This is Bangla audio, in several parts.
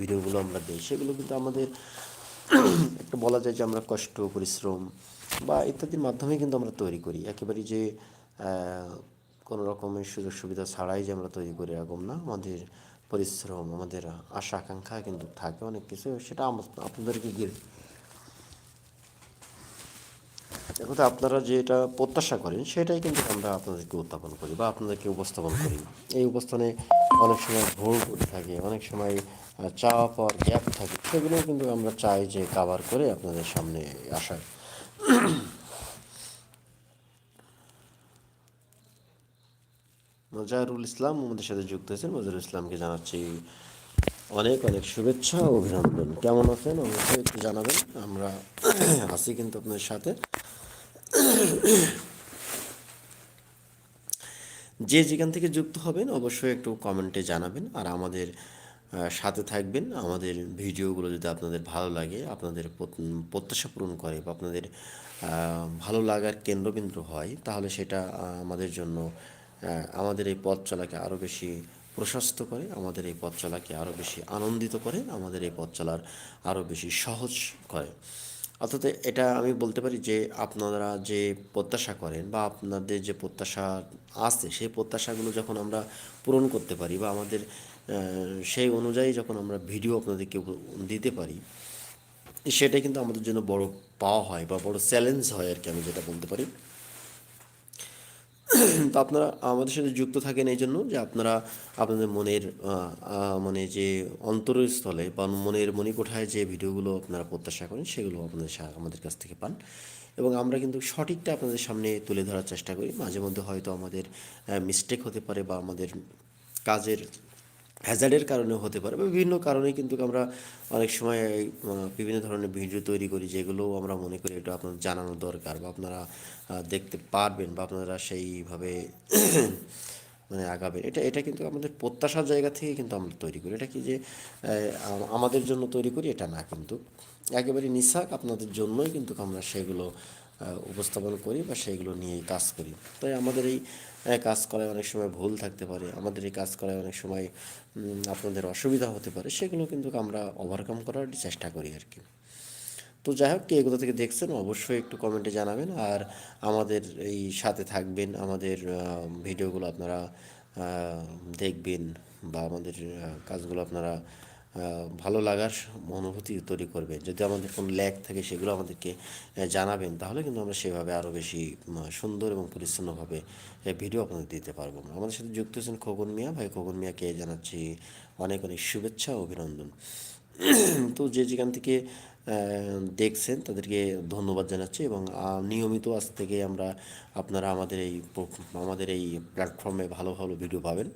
ভিডিওগুলো আমরা দিই, সেগুলো কিন্তু আমাদের একটা বলা যায় যে আমরা কষ্ট, পরিশ্রম বা ইত্যাদির মাধ্যমে কিন্তু আমরা তৈরি করি। একেবারে যে কোনো রকমের সুযোগ সুবিধা ছাড়াই যে আমরা তৈরি করি এরকম না। আমাদের পরিশ্রম, আমাদের আশা আকাঙ্ক্ষা কিন্তু থাকে অনেক কিছু, সেটা আপনাদেরকে গিয়ে এখন আপনারা যেটা প্রত্যাশা করেন, সেটাই কিন্তু আমরা আপনাদেরকে উত্থাপন করি বা আপনাদেরকে উপস্থাপন করি। এই উপস্থানে অনেক সময় ভুল থাকে, অনেক সময় চাওয়া পাওয়ার গ্যাপ থাকে, সেগুলো কিন্তু আমরা চাই যে কাভার করে আপনাদের সামনে আসার। মজারুল ইসলাম আমাদের সাথে যুক্ত হয়েছেন। মজারুল ইসলামকে জানাচ্ছি অনেক অনেক শুভেচ্ছা অভিনন্দন। কেমন আছেন? অবশ্যই একটু জানাবেন। আমরা আছি কিন্তু আপনাদের সাথে। যে যেখান থেকে যুক্ত হবেন অবশ্যই একটু কমেন্টে জানাবেন আর আমাদের সাথে থাকবেন। আমাদের ভিডিওগুলো যদি আপনাদের ভালো লাগে, আপনাদের প্রত- প্রত্যাশা পূরণ করে বা আপনাদের ভালো লাগার কেন্দ্রবিন্দু হয়, তাহলে সেটা আমাদের জন্য আমাদের এই পথ চলাকে আরও বেশি প্রশস্ত করে, আমাদের এই পথ চলাকে আরও বেশি আনন্দিত করে, আমাদের এই পথ চলার আরও বেশি সহজ করে। অর্থাৎ এটা আমি বলতে পারি যে আপনারা যে প্রত্যাশা করেন বা আপনাদের যে প্রত্যাশা আছে, সেই প্রত্যাশাগুলো যখন আমরা পূরণ করতে পারি বা আমাদের সেই অনুযায়ী যখন আমরা ভিডিও আপনাদেরকে দিতে পারি সেটাই কিন্তু আমাদের জন্য বড় পাওয়া হয় বা বড় চ্যালেঞ্জ হয় আর কি আমি যেটা বলতে পারি। তো আপনারা আমাদের সাথে যুক্ত থাকেন এই জন্য যে আপনারা আপনাদের মনের মানে যে অন্তরস্থলে বা মনের মণিকোঠায় যে ভিডিওগুলো আপনারা প্রত্যাশা করেন সেগুলো আপনাদের আমাদের কাছ থেকে পান। এবং আমরা কিন্তু সঠিকটা আপনাদের সামনে তুলে ধরার চেষ্টা করি। মাঝে মধ্যে হয়তো আমাদের মিস্টেক হতে পারে বা আমাদের কাজের হ্যাজার্ডের কারণে হতে পারে বিভিন্ন কারণে কিন্তু আমরা অনেক সময় বিভিন্ন ধরনের ভিডিও তৈরি করি যেগুলো আমরা মনে করি এটা আপনার জানানো দরকার বা আপনারা দেখতে পারবেন বা আপনারা সেইভাবে মানে আগাবেন। এটা এটা কিন্তু আমাদের প্রত্যাশার জায়গা থেকে কিন্তু আমরা তৈরি করি। এটা কি যে আমাদের জন্য তৈরি করি, এটা না কিন্তু। একেবারে নিছাক আপনাদের জন্যই কিন্তু আমরা সেগুলো উপস্থাপন করি বা সেইগুলো নিয়েই কাজ করি। তাই আমাদের এই কাজ করায় অনেক সময় ভুল থাকতে পারে, আমাদের এই কাজ করায় অনেক সময় আপনাদের অসুবিধা হতে পারে, সেগুলো কিন্তু আমরা ওভারকাম করার চেষ্টা করি আর কি। তো যাই হোক, কে কোথা থেকে দেখছেন অবশ্যই একটু কমেন্টে জানাবেন আর আমাদের এই সাথে থাকবেন, আমাদের ভিডিওগুলো আপনারা দেখবেন বা আমাদের কাজগুলো আপনারা ভালো লাগার অনুভূতি তৈরি করবে। যদি আমাদের কোনো ল্যাগ থাকে সেগুলো আমাদেরকে জানাবেন, তাহলে কিন্তু আমরা সেভাবে আরও বেশি সুন্দর এবং পরিচ্ছন্নভাবে ভিডিও আপনাদের দিতে পারব। আমাদের সাথে যুক্ত হয়েছেন খোকন মিয়া। ভাই, খোকন মিয়াকে জানাচ্ছি অনেক অনেক শুভেচ্ছা অভিনন্দন। তো যে যেখান থেকে দেখছেন, তাদেরকে ধন্যবাদ জানাচ্ছি এবং নিয়মিত আজ থেকে আমরা আপনারা আমাদের এই আমাদের এই প্ল্যাটফর্মে ভালো ভালো ভিডিও পাবেন।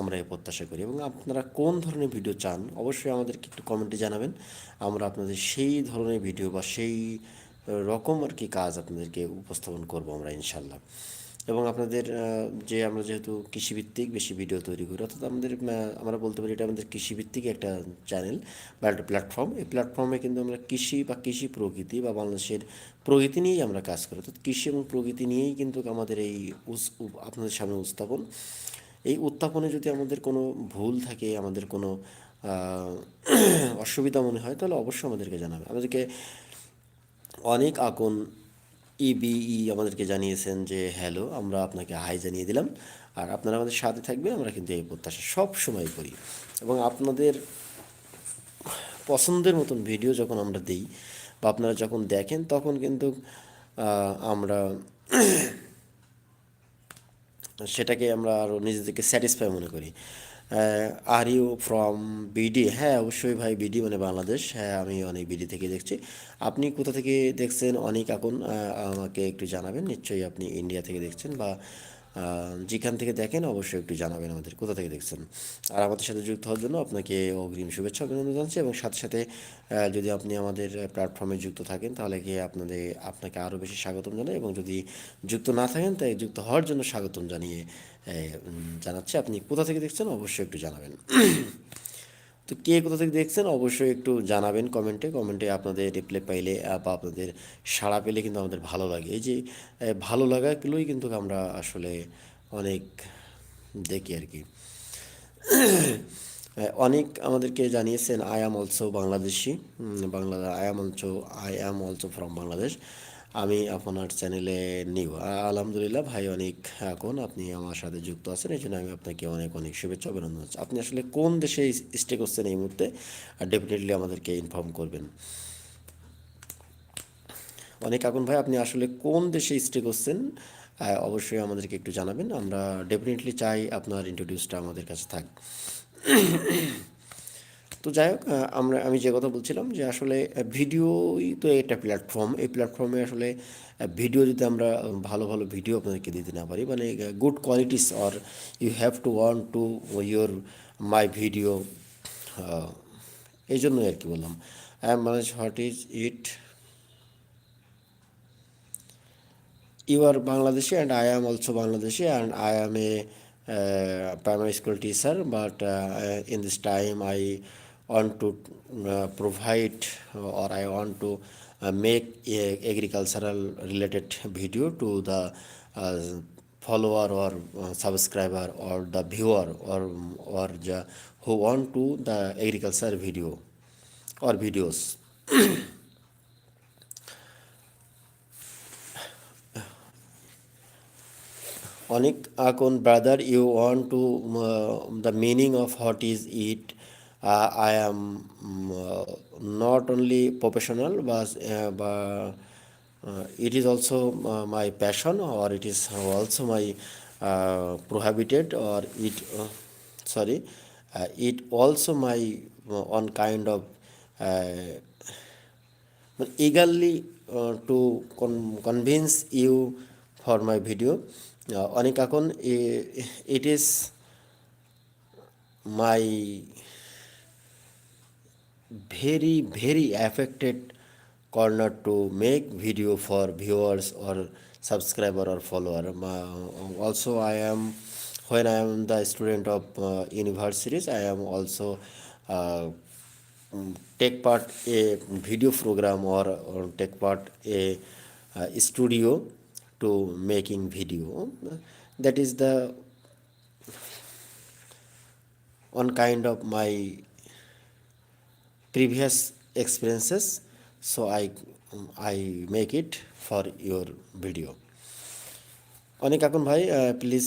আমরা এই প্রত্যাশা করি এবং আপনারা কোন ধরনের ভিডিও চান, অবশ্যই আমাদেরকে একটু কমেন্টে জানাবেন। আমরা আপনাদের সেই ধরনের ভিডিও বা সেই রকম আর কি কাজ আপনাদেরকে উপস্থাপন করব আমরা ইনশাল্লাহ। এবং আপনাদের যে আমরা যেহেতু কৃষিভিত্তিক বেশি ভিডিও তৈরি করি, অর্থাৎ আমাদের আমরা বলতে পারি এটা আমাদের কৃষিভিত্তিক একটা চ্যানেল বা একটা প্ল্যাটফর্ম এই প্ল্যাটফর্মে কিন্তু আমরা কৃষি বা কৃষি প্রকৃতি বা বাংলাদেশের প্রকৃতি নিয়েই আমরা কাজ করি। অর্থাৎ কৃষি এবং প্রকৃতি নিয়েই কিন্তু আমাদের এই আপনাদের সামনে উপস্থাপন। এই উত্থাপনে যদি আমাদের কোনো ভুল থাকে, আমাদের কোনো অসুবিধা মনে হয়, তাহলে অবশ্যই আমাদেরকে জানাবে। আমাদেরকে অনেক আকন ইবিই আমাদেরকে জানিয়েছেন যে, হ্যালো, আমরা আপনাকে হাই জানিয়ে দিলাম। আর আপনারা আমাদের সাথে থাকবেন, আমরা কিন্তু এই প্রত্যাশা সব সময় করি। এবং আপনাদের পছন্দের মতন ভিডিও যখন আমরা দিই বা আপনারা যখন দেখেন, তখন কিন্তু আমরা সেটাকে আমরা আরও নিজেদেরকে স্যাটিসফাই মনে করি। আর ইউ ফ্রম বিডি হ্যাঁ অবশ্যই ভাই বিডি মানে বাংলাদেশ। হ্যাঁ আমি অনেক বিডি থেকে দেখছি। আপনি কোথা থেকে দেখছেন? অনেক এখন আমাকে একটু জানাবেন। নিশ্চয়ই আপনি ইন্ডিয়া থেকে দেখছেন বা যেখান থেকে দেখেন, অবশ্যই একটু জানাবেন আমাদের কোথা থেকে দেখছেন। আর আমাদের সাথে যুক্ত হওয়ার জন্য আপনাকে অগ্রিম শুভেচ্ছা অভিনন্দন জানাচ্ছি এবং সাথে সাথে যদি আপনি আমাদের প্ল্যাটফর্মে যুক্ত থাকেন, তাহলে কি আপনাদের, আপনাকে আরও বেশি স্বাগতম জানাই এবং যদি যুক্ত না থাকেন, তাই যুক্ত হওয়ার জন্য স্বাগতম জানিয়ে জানাচ্ছি। আপনি কোথা থেকে দেখছেন? অবশ্যই একটু জানাবেন। তো কে কোথা থেকে দেখছেন? অবশ্যই একটু জানাবেন কমেন্টে। কমেন্টে আপনাদের রিপ্লাই পাইলে বা আপনাদের সাড়া পেলে কিন্তু আমাদের ভালো লাগে। এই যে ভালো লাগাগুলোই কিন্তু আমরা আসলে অনেক দেখি আর কি। অনেক আমাদেরকে জানিয়েছেন I am also Bangladeshi Bangla I am also I am also from Bangladesh আমি আপনার চ্যানেলে নিউ আলহামদুলিল্লাহ ভাই, অনেক এখন আপনি আমার সাথে যুক্ত আছেন, এই জন্য আমি আপনাকে অনেক অনেক শুভেচ্ছা, অভিনন্দন। আপনি আসলে কোন দেশে স্টে করছেন এই মুহূর্তে? ডেফিনেটলি আমাদেরকে ইনফর্ম করবেন। অনেক আগুন ভাই, আপনি আসলে কোন দেশে স্টে করছেন? অবশ্যই আমাদেরকে একটু জানাবেন। আমরা ডেফিনেটলি চাই আপনার ইন্ট্রোডিউসটা আমাদের কাছে থাক। তো যাই হোক আমরা আমি যে কথা বলছিলাম যে আসলে ভিডিওই তো একটা প্ল্যাটফর্ম এই প্ল্যাটফর্মে আসলে ভিডিও যদি আমরা ভালো ভালো ভিডিও আপনাদেরকে দিতে না পারি মানে good qualities or you have to one two your my video এই জন্যই আর কি বললাম। আই এম মানে what is it you are Bangladeshi and I am also Bangladeshi and I am a school teacher but uh, in this time I want to uh, provide uh, or I want to uh, make a agricultural related video to the uh, follower or uh, subscriber or the viewer or or the, who want to the agriculture video or videos. Onik Akon brother you want to uh, the meaning of what is it? I am not only professional বাস বা it is also my passion or it is also my prohibited or it sorry uh, it also my uh, on kind of uh, eagerly uh, to con- convince you for my video uh, অনেক এখন it is my very very affected corner to make video for viewers or subscriber or follower also i am when i am the student of uh, universities i am also uh, mm, take part a video program or, or take part a uh, studio to making video that is the one kind of my previous experiences, so i i make it for your video. অনেক এখন ভাই প্লিজ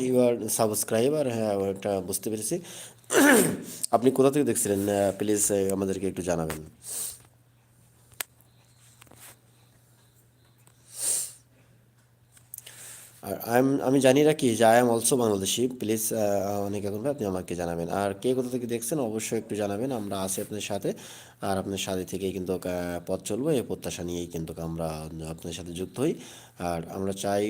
ইউ আর সাবস্ক্রাইবার হ্যাঁ ওটা বুঝতে পেরেছি। আপনি কোথা থেকে দেখছিলেন? প্লিজ আমাদেরকে একটু জানাবেন। আর আই আমি জানি রাখি যে I am also Bangladeshi please অনেক এখন আপনি আমাকে জানাবেন। আর কে কোথা থেকে দেখছেন অবশ্যই একটু জানাবেন আমরা আছি আপনার সাথে। আর আপনার সাথে থেকেই কিন্তু পথ চলবো এই প্রত্যাশা নিয়েই কিন্তু আমরা আপনার সাথে যুক্ত হই। আর আমরা চাই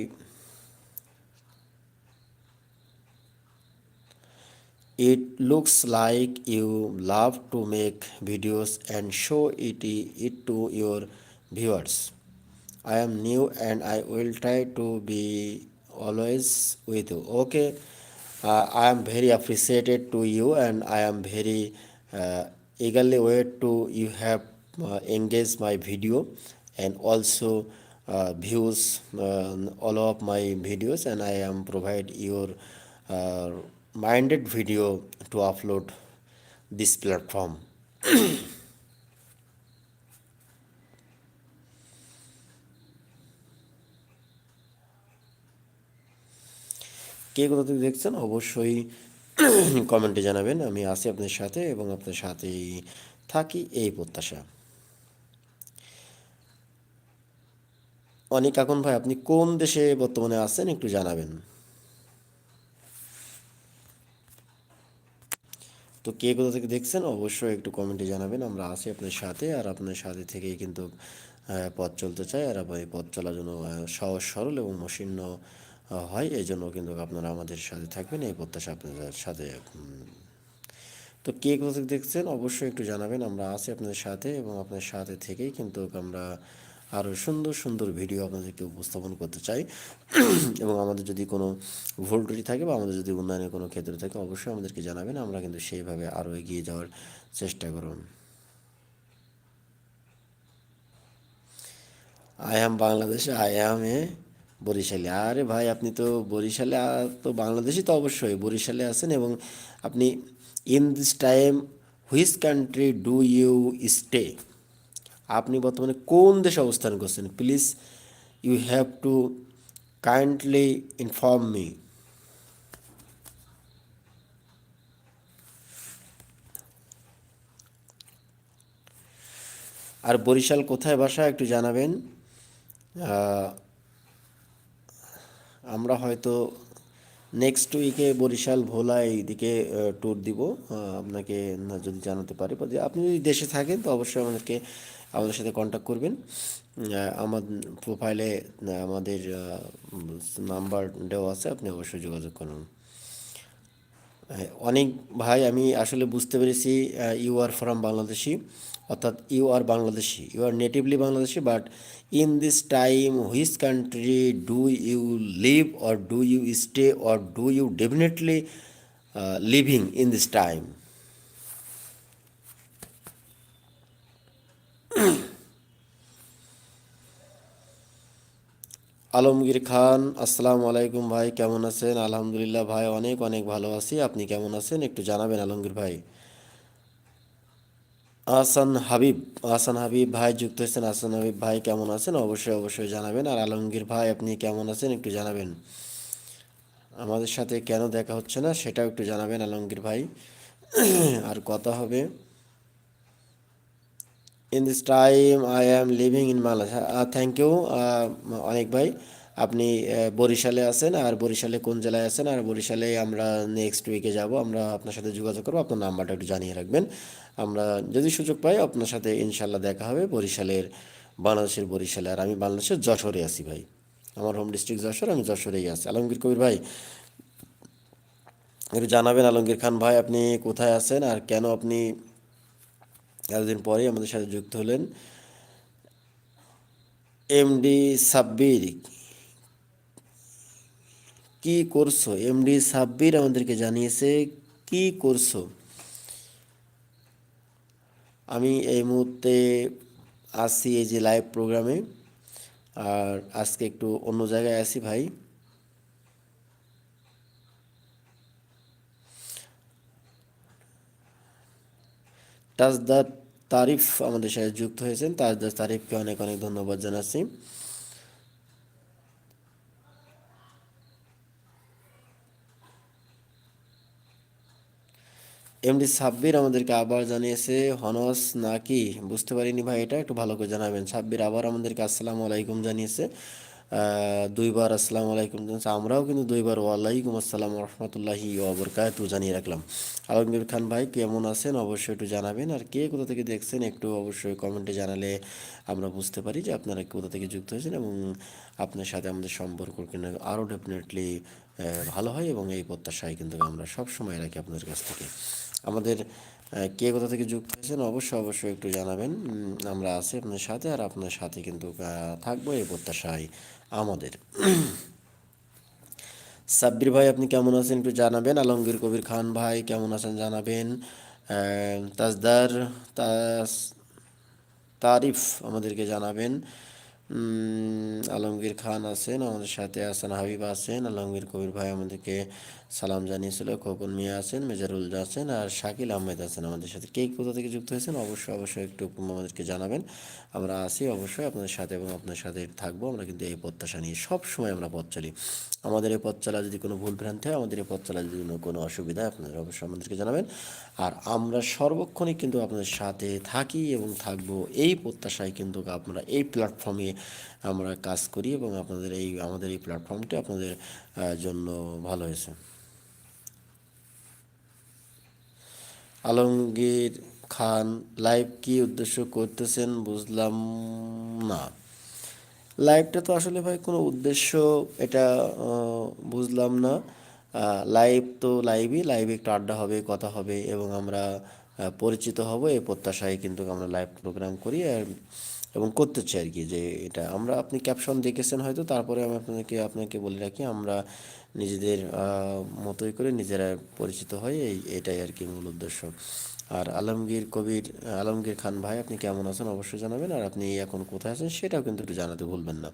It looks like you love to make videos and show it, it to your viewers. I am new and I will try to be always with you. Okay, uh, I am very appreciated to you and I am very uh, eagerly wait to you have uh, engaged my video and also uh, views uh, all of my videos and I am provide your uh, minded video to upload this platform. কে কোথা থেকে দেখছেন অবশ্যই কমেন্টে জানাবেন আমি আছি আপনার সাথে এবং আপনার সাথেই থাকি এই প্রত্যাশা। অনেক এখন ভাই আপনি কোন দেশে বর্তমানে আছেন একটু জানাবেন। তো কে কোথা থেকে দেখছেন অবশ্যই একটু কমেন্টে জানাবেন আমরা আছি আপনার সাথে আর আপনার সাথে থেকেই কিন্তু পথ চলতে চাই আর এই পথ চলার জন্য সহজ সরল এবং আহ, হয় এই জন্য কিন্তু আপনারা আমাদের সাথে থাকবেন, এই প্রত্যাশা আপনাদের সাথে। তো কে কোথা থেকে দেখছেন অবশ্যই একটু জানাবেন, আমরা আছি আপনাদের সাথে এবং আপনার সাথে থেকেই কিন্তু আমরা আরও সুন্দর সুন্দর ভিডিও আপনাদেরকে উপস্থাপন করতে চাই। এবং আমাদের যদি কোনো ভুল ত্রুটি থাকে বা আমাদের যদি উন্নয়নের কোনো ক্ষেত্রে থাকে, অবশ্যই আমাদেরকে জানাবেন, আমরা কিন্তু সেইভাবে আরও এগিয়ে যাওয়ার চেষ্টা করুন আই অ্যাম বাংলাদেশে, আই অ্যাম এ বরিশালে। আরে ভাই, আপনি তো বরিশালে তো বাংলাদেশি তো অবশ্যই বরিশালে আছেন এবং আপনি in this time which country do you stay আপনি বর্তমানে কোন দেশে অবস্থান করছেন? Please you have to kindly inform me আর বরিশাল কোথায় বাসা একটু জানাবেন। আমরা হয়তো নেক্সট উইকে বরিশাল, ভোলা এইদিকে ট্যুর দিব। আপনাকে যদি জানাতে পারি। বা আপনি যদি দেশে থাকেন, তো অবশ্যই আমাদেরকে, আমাদের সাথে কন্ট্যাক্ট করবেন। আমার প্রোফাইলে আমাদের নাম্বার দেওয়া আছে, আপনি অবশ্যই যোগাযোগ করুন। অনেক ভাই আমি আসলে বুঝতে পেরেছি ইউ আর ফ্রম বাংলাদেশি, অর্থাৎ you are Bangladeshi you are natively Bangladeshi but in this time which country do you live or do you stay or do you definitely living in this time Alamgir Khan, আসসালামু আলাইকুম ভাই, কেমন আছেন? আলহামদুলিল্লাহ ভাই, অনেক অনেক ভালো আছি। আপনি কেমন আছেন? একটু জানাবেন আলমগীর ভাই। আহসান হাবিব আহসান হাবিব ভাই যুক্ত হয়েছেন। আহসান হাবিব ভাই কেমন আছেন? অবশ্যই অবশ্যই জানাবেন। আর আলমগীর ভাই, আপনি কেমন আছেন? একটু জানাবেন। আমাদের সাথে কেন দেখা হচ্ছে না, সেটাও একটু জানাবেন আলমগীর ভাই। আর কথা হবে in this time I am living in Bangladesh thank you অনেক ভাই। আপনি বরিশালে আছেন, আর বরিশালে কোন জেলায় আছেন? আর বরিশালে আমরা নেক্সট উইকে যাব। আমরা আপনার সাথে যোগাযোগ করব। আপনার নাম্বারটা একটু জানিয়ে রাখবেন। আমরা যদি সুযোগ পাই, আপনার সাথে ইনশাল্লাহ দেখা হবে বরিশালের, বাংলাদেশের বরিশালে। আর আমি বাংলাদেশের যশোরে আছি ভাই। আমার হোম ডিস্ট্রিক্ট যশোর, আমি যশোরেই আছি। আলমগীর কবির ভাই, একটু জানাবেন আলমগীর খান ভাই, আপনি কোথায় আছেন? আর কেন আপনি এতদিন পরেই আমাদের সাথে যুক্ত হলেন এমডি সাব্বির। কি করছ? এমডি সাব্বির আমাদেরকে জানিয়েছে, কি করছ? আমি এই মুহূর্তে আসছি এই যে লাইভ প্রোগ্রামে আর আজকে একটু অন্য জায়গায় আছি ভাই। তাজদার তারিফ আমাদের সাথে যুক্ত হয়েছেন। তাজদার তারিফকে অনেক অনেক ধন্যবাদ জানাচ্ছি। এমডি সাব্বির আমাদেরকে আবার জানিয়েছে, হনস নাকি? বুঝতে পারিনি ভাই এটা, একটু ভালো করে জানাবেন। সাব্বির আবার আমাদেরকে আসসালামু আলাইকুম জানিয়েছে। দুইবার আসসালামু আলাইকুম আমরাও কিন্তু দুইবার ওয়ালাইকুম আসসালাম রহমতুল্লাহি ওবরকাতু জানিয়ে রাখলাম। আলমগীর খান ভাই, কেমন আছেন? অবশ্যই একটু জানাবেন। আর কে কোথা থেকে দেখছেন একটু অবশ্যই কমেন্টে জানালে আমরা বুঝতে পারি যে আপনারা কোথা থেকে যুক্ত হয়েছেন এবং আপনার সাথে আমাদের সম্পর্ক কিন্তু আরও ডেফিনেটলি ভালো হয় এবং এই প্রত্যাশায় কিন্তু আমরা সব সময় রাখি আপনাদের কাছ থেকে। আমাদের কে কোথা থেকে যুক্ত হয়েছেন অবশ্যই অবশ্যই একটু জানাবেন। আমরা আছি আপনার সাথে আর আপনার সাথে কিন্তু থাকব এই প্রত্যাশায় আমাদের। সাব্বির ভাই, আপনি কেমন আছেন একটু জানাবেন? আলমগীর কবির খান ভাই, কেমন আছেন জানাবেন? তাজদার তাজ তারিফ আমাদেরকে জানাবেন। আলমগীর খান আছেন আমাদের সাথে আছেন হাবিব আছেন, আলমগীর কবির ভাই আমাদেরকে সালাম জানিয়েছিল, খোকন মিয়া আছেন, মেজারুল আছেন আর শাকিল আহমেদ আছেন আমাদের সাথে। কে কোথা থেকে যুক্ত হয়েছেন অবশ্যই অবশ্যই একটু আমাদেরকে জানাবেন। আমরা আছি অবশ্যই আপনাদের সাথে এবং আপনার সাথে থাকব। আমরা কিন্তু এই প্রত্যাশা নিয়ে সব সময় আমরা পথ চলি। আমাদের এই পথ চলা যদি কোনো ভুল ভ্রান্তি হয়, আমাদের এই পথ চলা যদি কোনো- অসুবিধা হয়, আপনারা অবশ্যই আমাদেরকে জানাবেন। আর আমরা সর্বক্ষণই কিন্তু আপনাদের সাথে থাকি এবং থাকব। এই প্রত্যাশায় কিন্তু আমরা এই প্ল্যাটফর্মে আমরা কাজ করি এবং আপনাদের এই, আমাদের এই প্ল্যাটফর্মটি আপনাদের জন্য ভালো হয়েছে। আলমগীর খান লাইভ কি উদ্দেশ্য করতেছেন বুঝলাম না। লাইভটা তো আসলে ভাই কোনো উদ্দেশ্য, এটা বুঝলাম না। লাইভ তো লাইভই, লাইভে একটু আড্ডা হবে, কথা হবে এবং আমরা পরিচিত হব, এই প্রত্যাশায় কিন্তু আমরা লাইভ প্রোগ্রাম করি। আর এবং করতে চাই আর কি যে এটা। আমরা আপনি ক্যাপশন দেখেছেন হয়তো, তারপরে আমি আপনাকে আপনাকে বলে রাখি, আমরা নিজেদের মতোই করে নিজেরা পরিচিত হই এই, এটাই আর কি মূল উদ্দেশ্য। আর আলমগীর কবির, আলমগীর খান ভাই, আপনি কেমন আছেন অবশ্যই জানাবেন। আর আপনি এখন কোথায় আছেন সেটাও কিন্তু একটু জানাতে ভুলবেন না।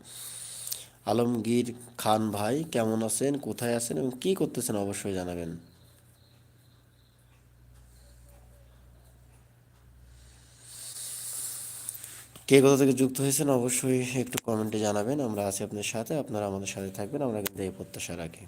আলমগীর খান ভাই, কেমন আছেন, কোথায় আছেন এবং কী করতেছেন অবশ্যই জানাবেন। কে কোথা থেকে যুক্ত হয়েছেন অবশ্যই একটু কমেন্টে জানাবেন। আমরা আছি আপনার সাথে, আপনারা আমাদের সাথে থাকবেন। আমরা কিন্তু এই প্রত্যাশা রাখি।